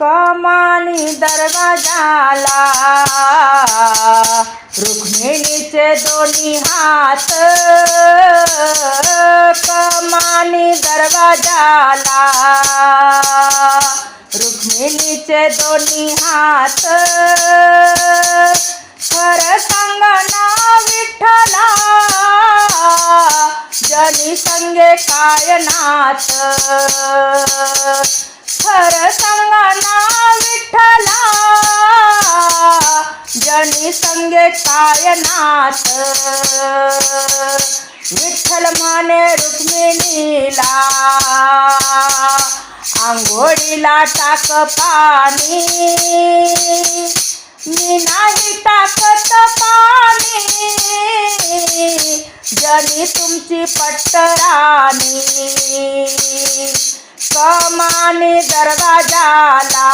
कमानी दरवाजाला. रुक्मिणीचे दोन्ही हात कमानी दरवाजाला. रुक्मिणीचे दोन्ही हात खरं सांग ना विठ्ठला. जनी संगे काय नाथ खरं सांग ना विठ्ठला. जनी संगे काय नाथ. विठ्ठल माने रुक्मिणीला. आंघोळीला टाक पाणी. मी नाही टाकत पाणी. जनी तुमची पट्टराणी कमाने दरवाजाला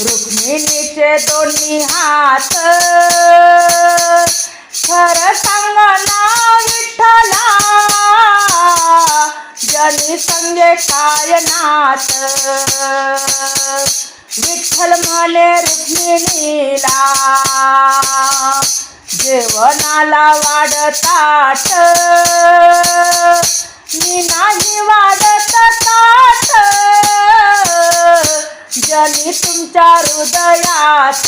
रुक्मिणीचे दोन्ही हात। खरं सांग ना विठ्ठला। जनी संगे काय नाथ विठ्ठल म्हणे रुक्मिणीला। जेवणाला वाढताट तुमच्या हृदयात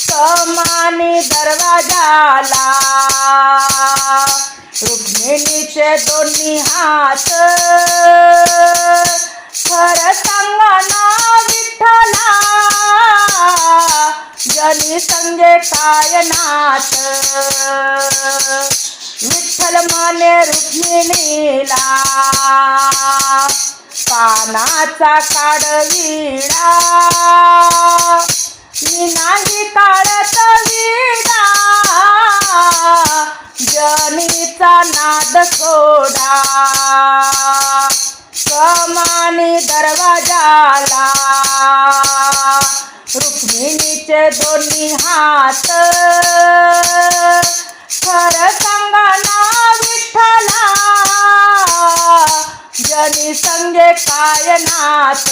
समानी दरवाजाला. रुक्मिणीचे दोन्ही हात. खरं सांगना विठ्ठला. जनी संगे काय नाथ विठ्ठल माने रुक्मिणीला. पानाचा काढविडा मी नाही काढत विडा. जनीचा नाद सोडा. कमानी दरवाजाला. रुक्मिणीचे दोन्ही हात. खरं सांगा ना विठ्ठला. जनी संगे काय नाथ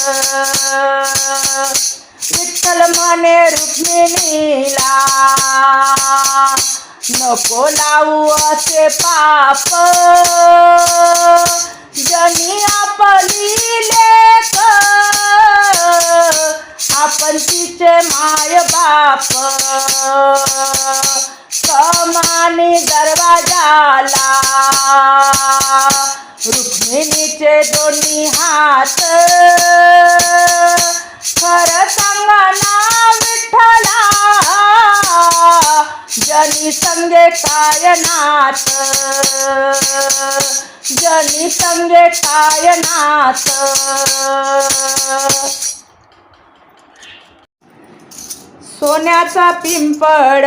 विठ्ठल मने रुक्मिणीला नको लावू असे पाप. जनी आपली लेख आपण तिचे माय बाप. समानी दरवाजाला रुक्मिणीचे दोन्ही हात. खरं सांगा विठ्ठला. जनी संगे काय नाथ जनी संगे काय नाथ सोन्याचा पिंपळ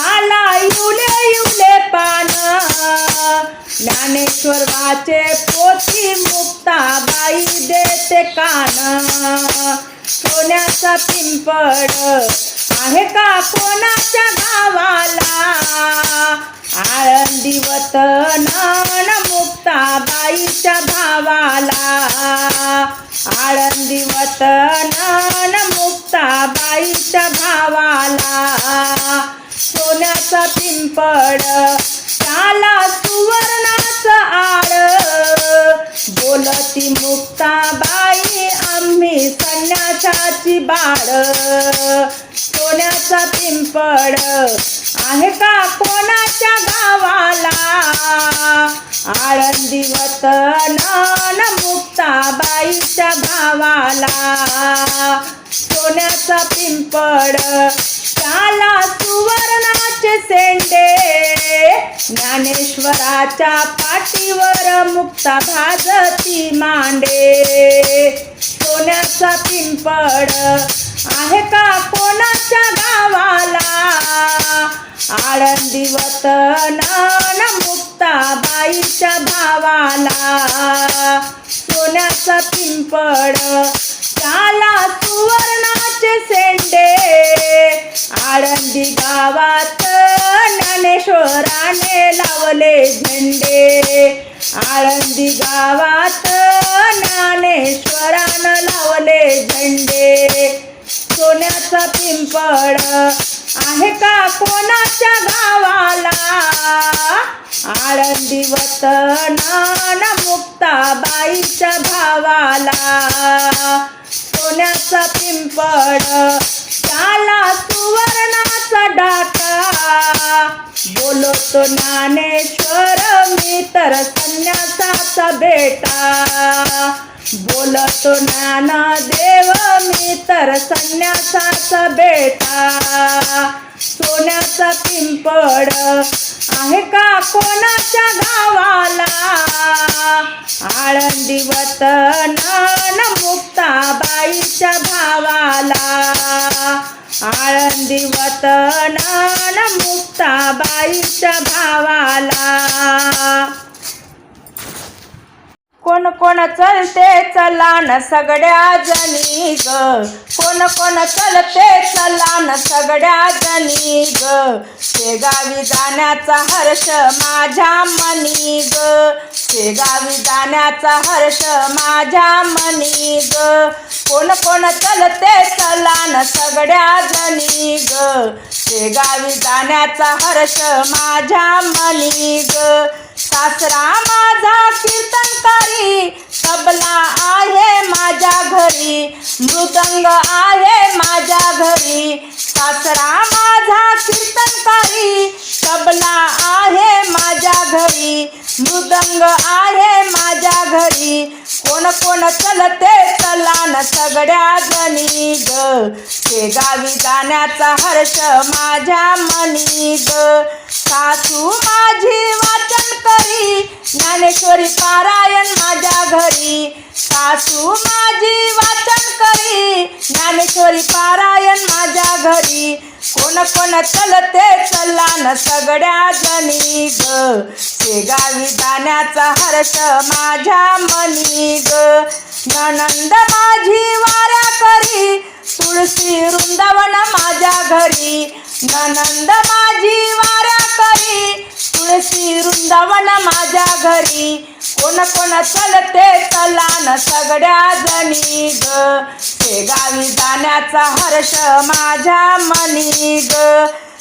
झाला युले युले पान. ज्ञानेश्वर वाचे पोथी मुक्ताबाई देते कान. सोन्याचा पिंपळ आहे का कोणाच्या गावाला? आळंदी वतन मुक्ताबाईच्या भावाला. आळंदी वतन मुक्ताबाईच्या भावाला. सोन्याचा पिंपळ काला सुवर्णाचा आळ बोलती मुक्ताबाई आम्ही संन्यासाची बाळ. सोन्याचा पिंपळ आहे का कोणाच्या गावाला? आळंदी वतन मुक्ताबाईच्या गावाला सोन्याचा पिंपळ त्याला सुवर्णाचे सेंडे ज्ञानेश्वराच्या पाठीवर मुक्ता भाजती मांडे. सोन्याचा पिंपळ आहे का कोणाच्या गावाला? आळंदी वतनान मुक्ताबाईच्या भावाला. सोन्याचा पिंपळ त्याला सुवर्णाचे सेंडे आळंदी गावात ज्ञानेश्वराने लावले झेंडे. आळंदी गावात ज्ञानेश्वरानं लावले झेंडे. सोन्याचा पिंपळ आहे का कोणाच्या गावाला? आळंदी वतनान मुक्ताबाईच्या भावाला. सोन्याचा पिंपळ? त्याला सुवर्णाचा डाका बोलतो ज्ञानेश्वर मी तर संन्यासाचा बेटा. बोलतो देव मी तर संन्यासाचा बेटा. सोन्याचा पिंपड आहे का कोणाच्या गावाला? आळंदी वतनान मुक्ताबाईच्या भावाला. आळंदी वतनान मुक्ताबाईच्या भावाला. कोण कोण चलते चलान सगळ्या जणी ग? कोण कोण चलते चलान सगळ्या जणी ग? शेगावी जाण्याचा हर्ष माझ्या मनी ग. शेगावी जाण्याचा हर्ष माझ्या मनी ग. कोण कोण चलते चलान सगळ्या जणी ग. शेगावी जाण्याचा हर्ष माझ्या मनी ग. सासरा माझा कीर्तनकारी तबला आहे माझ्या घरी, मृदंग आहे माझ्या घरी. सासरा माझा कीर्तनकारी तबला आहे माझ्या घरी, मृदंग आहे माझ्या घरी. कोण कोण चलते सगळ्या जणी ग शेगावी जाण्याचा हर्ष माझ्या मनी ग. सासू माझी वाचन करी ज्ञानेश्वरी पारायण माझ्या घरी. सासू माझी वाचन करी ज्ञानेश्वरी पारायण माझ्या घरी. कोण कोण चलते चलान सगळ्या जणी ग. शेगावी जाण्याचा हर्ष माझ्या मनी ग. ननंद माझी वाऱ्या करी तुळशी वृंदावन माझ्या घरी. ननंद माझी वाऱ्या करी तुळशी वृंदावन माझ्या घरी. कोण कोण चलते चलान सगळ्या जणी ग. शेगावी जाण्याचा हर्ष माझ्या मनी ग.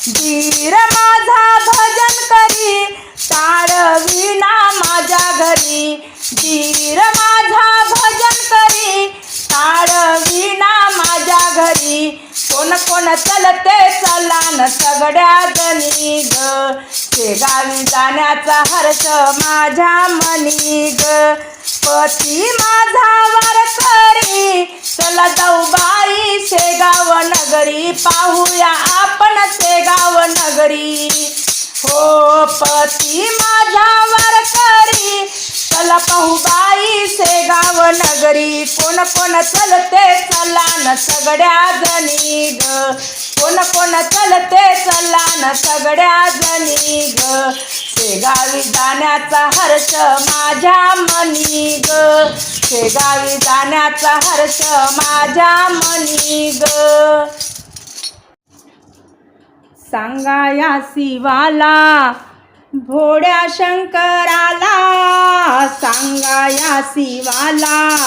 धीर माझा भजन करी टाळ विना माझ्या घरी. धीर माझा भजन करी टाळ विना माझ्या घरी. कोण कोण चलते चलान सगळ्या जणी ग शेगावी जाण्याचा हर्ष माझ्या मनी ग पती माझा वारकरी चला जाऊ बाई शेगाव नगरी. पाहूया आपण शेगाव नगरी. हो पती माझा वारकरी करी नगरी कोण कोण चलते चलान सगळ्या जणी ग कोण कोण चलते चलान सगळ्या जणी ग शेगावी जाण्याचा हर्ष माझ्या मनी ग शेगावी जाण्याचा हर्ष माझ्या मनी ग सांगा या शिवाला भोड्या शंकराला सांगा या शिवाला.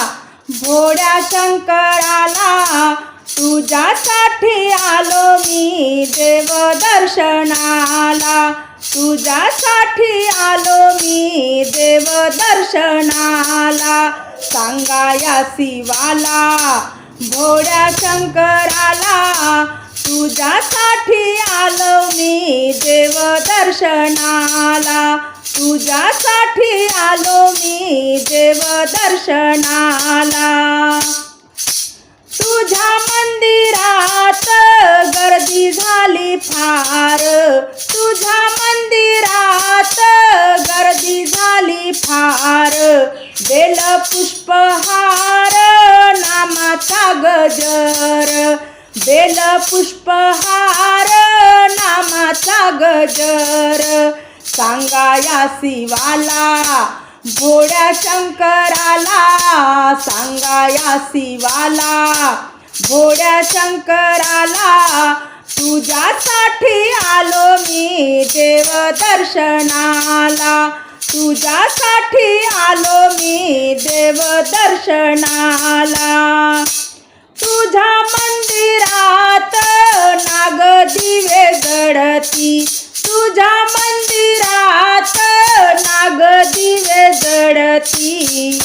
भोड्या शंकराला तुझ्यासाठी आलो मी देव दर्शनाला तुझ्यासाठी आलो मी देव दर्शनाला सांगा या शिवाला. भोड्या शंकराला तुझ्यासाठी आलो मी देव दर्शनाला. तुझ्यासाठी आलो मी देव दर्शनाला. तुझ्या मंदिरात गर्दी झाली फार. तुझ्या मंदिरात गर्दी झाली फार. बेल पुष्पहार नामाचा गजर. बेल पुष्पहार नामाचा गजर. सांगाया शिवाला भोड्या शंकराला. सांगाया शिवाला भोड्या शंकराला. तुझ्यासाठी आलो मी देव दर्शनाला. तुझ्यासाठी आलो मी देव दर्शनाला. तुझ्या मंदिरात नाग दिवे जडती. तुझ्या मंदिरात नाग दिवे जडती.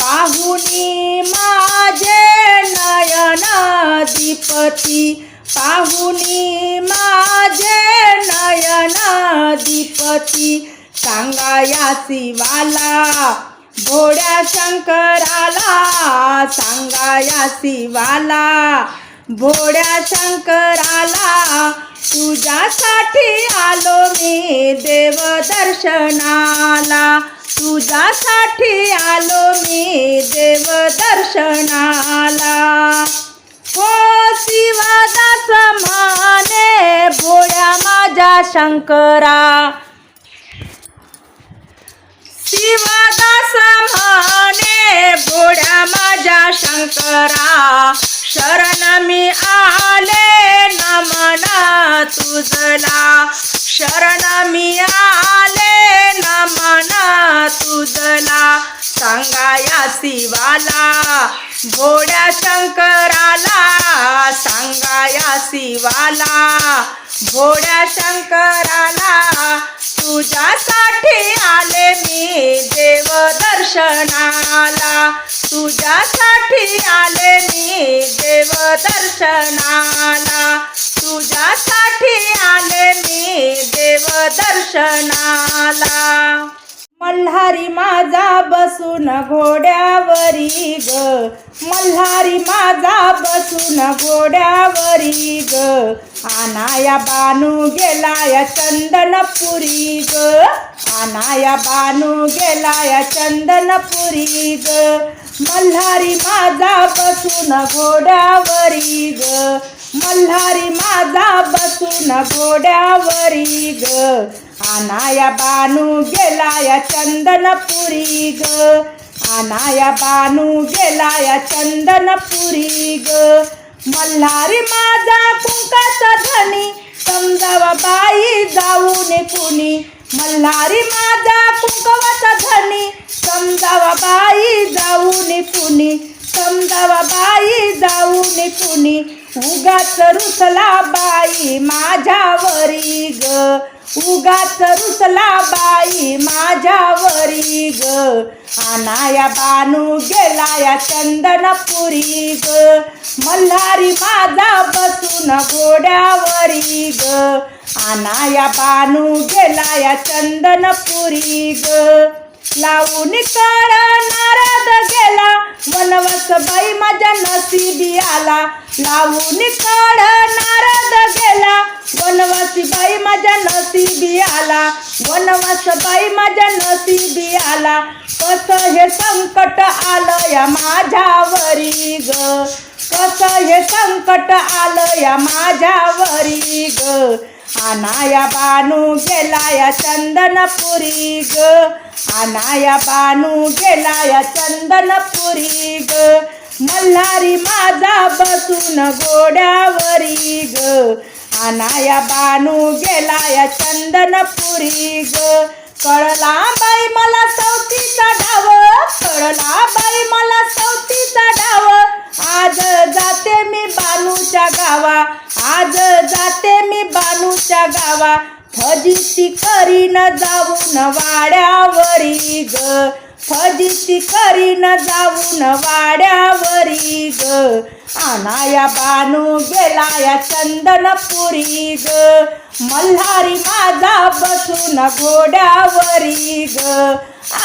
पाहुनी माझे नयना दीपती पाहुनी माझे नयना दीपती सांगाया शिवाला भोड्या शंकराला सांगाया शिवाला. भोड्या शंकराला तुझ्यासाठी आलो मी देव दर्शनाला. तुझ्यासाठी आलो मी देव दर्शनाला. हो शिवादा समाने भोड्या माझ्या शंकरा. शिवदास म्हणे भोड्या माझ्या शंकरा. शरण मी आले नमन तुझला. शरण मी आले नमन तुझला. सांगाया शिवाला भोड्या शंकराला. सांगाया शिवाला भोड्या शंकराला. तुझ्यासाठी आले मी देव दर्शनाला. तुझ्यासाठी आले मी देव दर्शनाला. तुझ्यासाठी आले मी देव दर्शनाला. मल्हारी माझा बसून घोड्यावरी ग. मल्हारी माझा बसून घोड्यावरी ग. आनाया बानू गेलाया चंदनपुरी ग. आनाया बानू गेलाया चंदनपुरी ग. मल्हारी माझा बसून घोड्यावरी ग. मल्हारी माझा बसून घोड्यावरी ग. आनाया बानू गेलाया चंदनपुरी ग. आनाया बानू गेलाया चंदनपुरी ग. मल्हारी माझा कुंकाचा धनी समजावा बाई जाऊन कुणी. मल्हारी माझा कुंकवाचा धनी समजावा बाई जाऊन कुणी. समजावा बाई जाऊन कुणी. उगाच रुसला बाई माझ्यावरी ग. उगाच रुसला बाई माझ्यावरी ग. आनाया बानू गेलाया चंदनपुरी ग. मल्हारी माझा बसून घोड्यावरी ग. आनाया बानू गेलाया चंदनपुरी ग. लावून काळा नारद गेला वनवस बाई माझ्या नसीबी आला. लावून काळा नारद गेला वनवासी बाई माझ्या नसीबी आला. वनवास बाई माझ्या नसीबी आला. कसं हे संकट आलं या माझ्यावरी ग? कसं हे संकट आलं या माझ्यावरी ग? आनाया बानू गेलाया चंदनपुरी ग. आनाया बानू गेलाया चंदनपुरी ग. मल्हारी माझा बसून गोड्यावरी ग. आनाया बानू गेलाया चंदनपुरी ग. कळला बाई मला सवतीचा डाव कळला बाई मला सवतीचा डाव. आज जाते मी बानूच्या गावा. आज जाते मी बानूच्या गावा. फजिती करीन जाऊन वाड्यावरी ग. फजिती करीन जाऊन वाड्यावरी ग. आनाया बानू गेलाया चंदनपुरी ग. मल्हारी माझा बसून घोड्यावरी ग.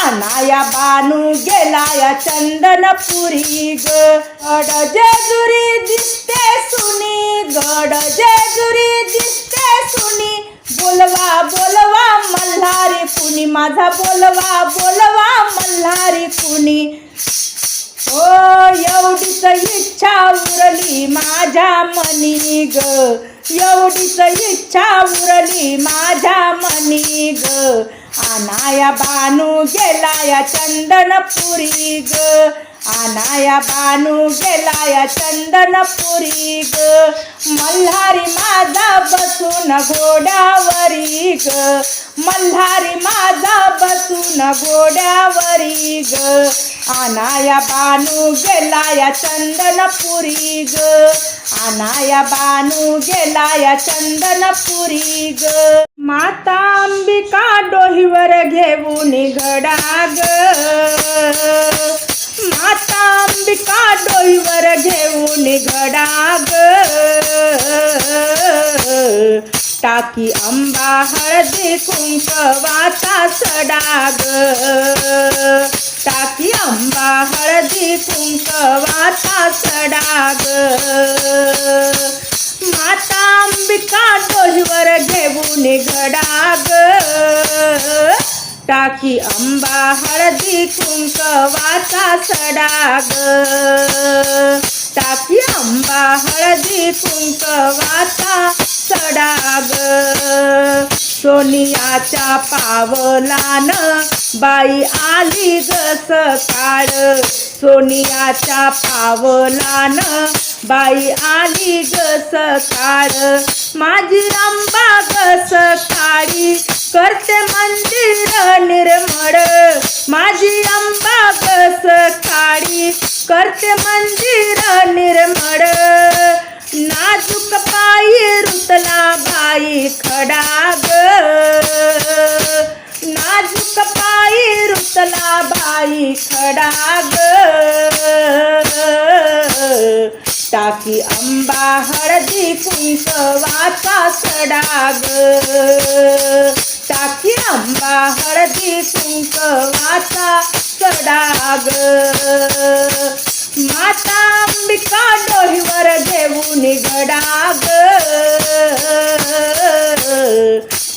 आनाया बानू गेलाया चंदनपुरी ग. गड जेजुरी दिसते सुनी गड जेजुरी दिसते सुनी. बोलवा बोलवा मल्हारी कुणी माझा बोलवा बोलवा मल्हारी कुणी. हो एवढीच इच्छा उरली माझ्या मनी ग. एवढीच इच्छा उरली माझ्या मनी ग. आनाया बानू गेलाया चंदनपुरी ग. आनाया बानू गेलाया चंदनपुरी ग. मल्हारी माझा बसून घोड्यावरी ग. मल्हारी माझा बसून घोड्यावरी ग. आनाया बानू गेलाया चंदनपुरी ग. आनाया बानू गेलाया चंदनपुरी ग. माता अंबिका डोहीवर घेऊन घडा ग. माता अंबिका डोईवर घेऊन घडाग. टाकी आंबा हळदी कुंकवाचा सडाग. टाकी आंबा हळदी कुंकवाचा सडाग. माता अंबिका डोईवर घेऊन घडाग. टाकी आंबा हळदी कुंकवाचा सडाग. टाकी आंबा हळदी कुंकवाचा सडाग. सोनियाच्या पावलान बाई आली ग सकाळ. सोनियाच्या पावलान बाई आली ग सकाळ. माझी रंबा ग सकाळी करते करते मंदिर निर्मळ. नाजूक पायी रुतला बाई खडाग. नाजूक पायी रुतला बाई खडाग. टाकी आंबा हळदी कुंकवाचा सडाग. टाकी आंबा हळदी कुंकवाचा सडाग. माता अंबिका डोहीवर घेऊन गडाग.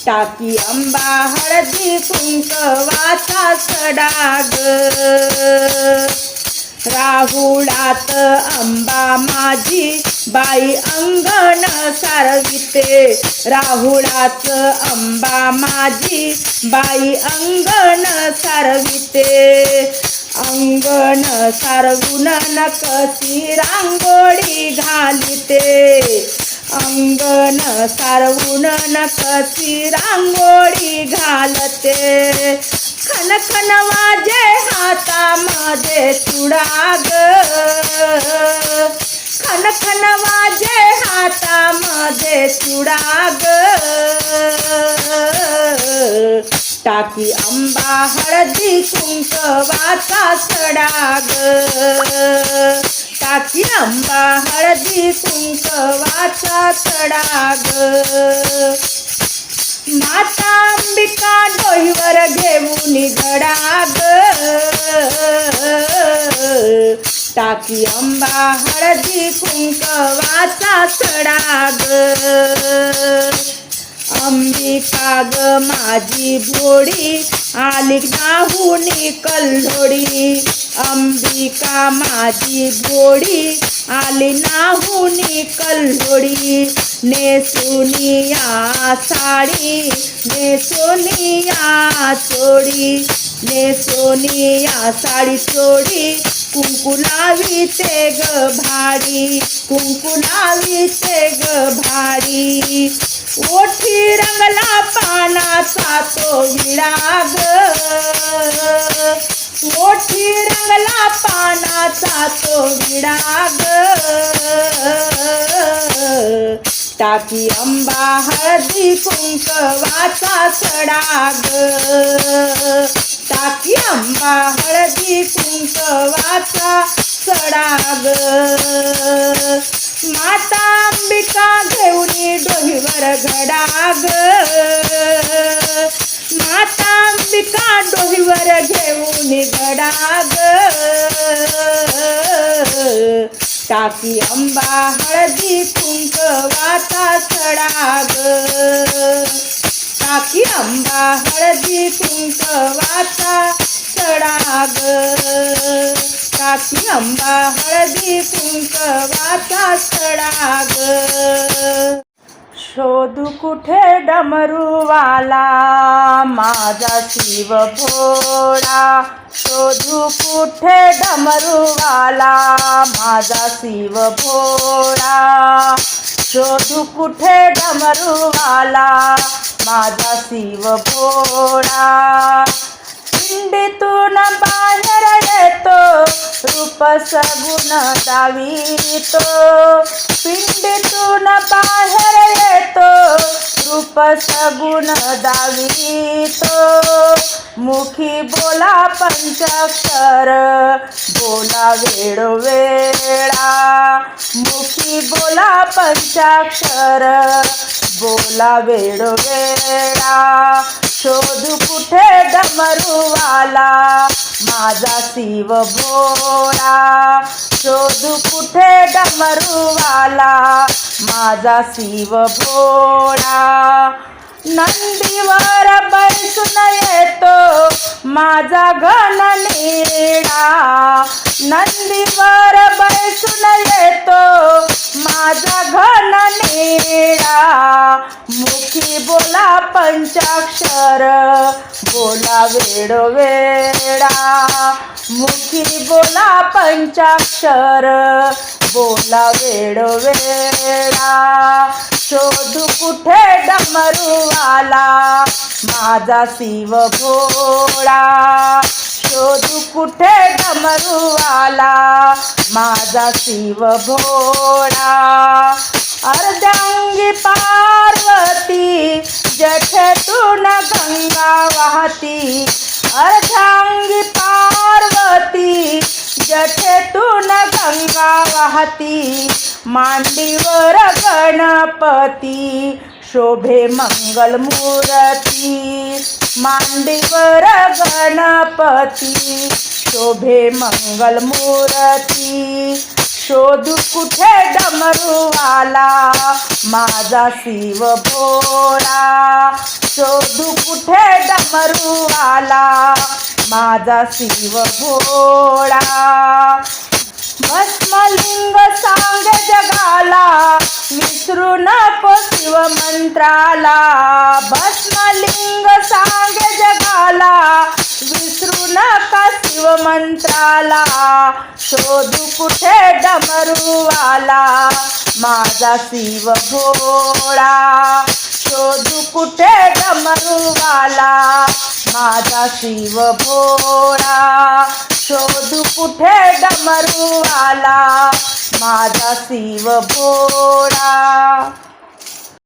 टाकी आंबा हळदी कुंकवाचा सडाग. राहुळात अंबा माझी बाई अंगण सारविते. राहुळाच अंबा माझी बाई अंगण सारविते. अंगण सारवून नकसी रांगोळी घालिते. अंगण सारवून नकसी रांगोळी घालते. खन खन वाजे हातामध्ये चुडाग खन वाजे हातामध्ये चुडाग टाकी आंबा हळदी कुंकवाचा सडाग. टाकी आंबा हळदी कुंकवाचा सडाग. माता अंबिका डोईवर घेऊन गडाग. टाकी आंबा हळदी कुंकवाचा सडाग अंबिका ग माझी भोडी आली नाहुनी कल्लोडी अंबिका माझी भोडी आली नाहुनी कल्लोडी नेसुनिया साडी नेसोनिया चोडी. नेसोनिया साडी चोडी कुंकुलावीचे ग भाडी कुंकुलावीचे ग भाडी ओठी रंगला पानाचा तो विडाग ओठी रंगला पानाचा तो विडाग टाकी आंबा हळदी कुंकवाचा सडाग टाकी आंबा हळदी कुंकवाचा सडाग. माता अंबिका घेऊनी डोहीवर घडाग माता अंबिका डोहीवर घेऊनी घडाग टाकी आंबा हळदी कुंकवाचा सडाग. टाकी आंबा हळदी कुंकवाचा सडाग टाकी अंबा हळदी कुंकवाचा सडा ग शोधू कुठे डमरूवाला? माझा शिव भोळा. शोधू कुठे डमरूवाला? माझा शिव भोळा. शोधू कुठे डमरूवाला? माझा शिव भोळा. पिंडीतून बाहेर येतो रूप सगुण दावितो. पिंडीतून बाहेर येतो रूप सगुण दावितो. मुखी बोला पंचाक्षर बोला वेळोवेळा. मुखी बोला पंचाक्षर बोला वेळोवेळा शोधू कुठे डमरूवाला? माझा शिव भोळा शोधू कुठे डमरूवाला? माझा शिव भोळा. नंदीवर बैसून येतो माझा घन निळा. नंदीवर बैसून येतो माझा घन निळा. मुखी बोला पंचाक्षर बोला वेळोवेळा मुखी बोला पंचाक्षर बोला वेळोवेळा शोधू कुठे डमरूवाला माझा शिव भोळा शोधू कुठे डमरूवाला? माझा शिव भोळा अर्धांगी पार्वती जठेतून गंगा वाहती. अर्धांगी पार्वती जठेतून गंगा वाहती. मांडीवर गणपती शोभे मंगल मूर्ती मांडीवर गणपती. शोभे मंगल मूर्ती शोधू कुठे डमरूवाला? माझा शिव भोळा शोधू कुठे डमरूवाला? माझा शिव भोळा भस्मलिंग सांग जगाला विसरू नको शिव मंत्राला भस्मलिंग सांग जगाला विसरू नका शिव मंत्राला शोधू कुठे डमरूवाला? माझा शिव भोळा शोधू कुठे डमरूवाला? माझा शिव पोरा शोधू कुठे डमरूवाला माझा शिव भोळा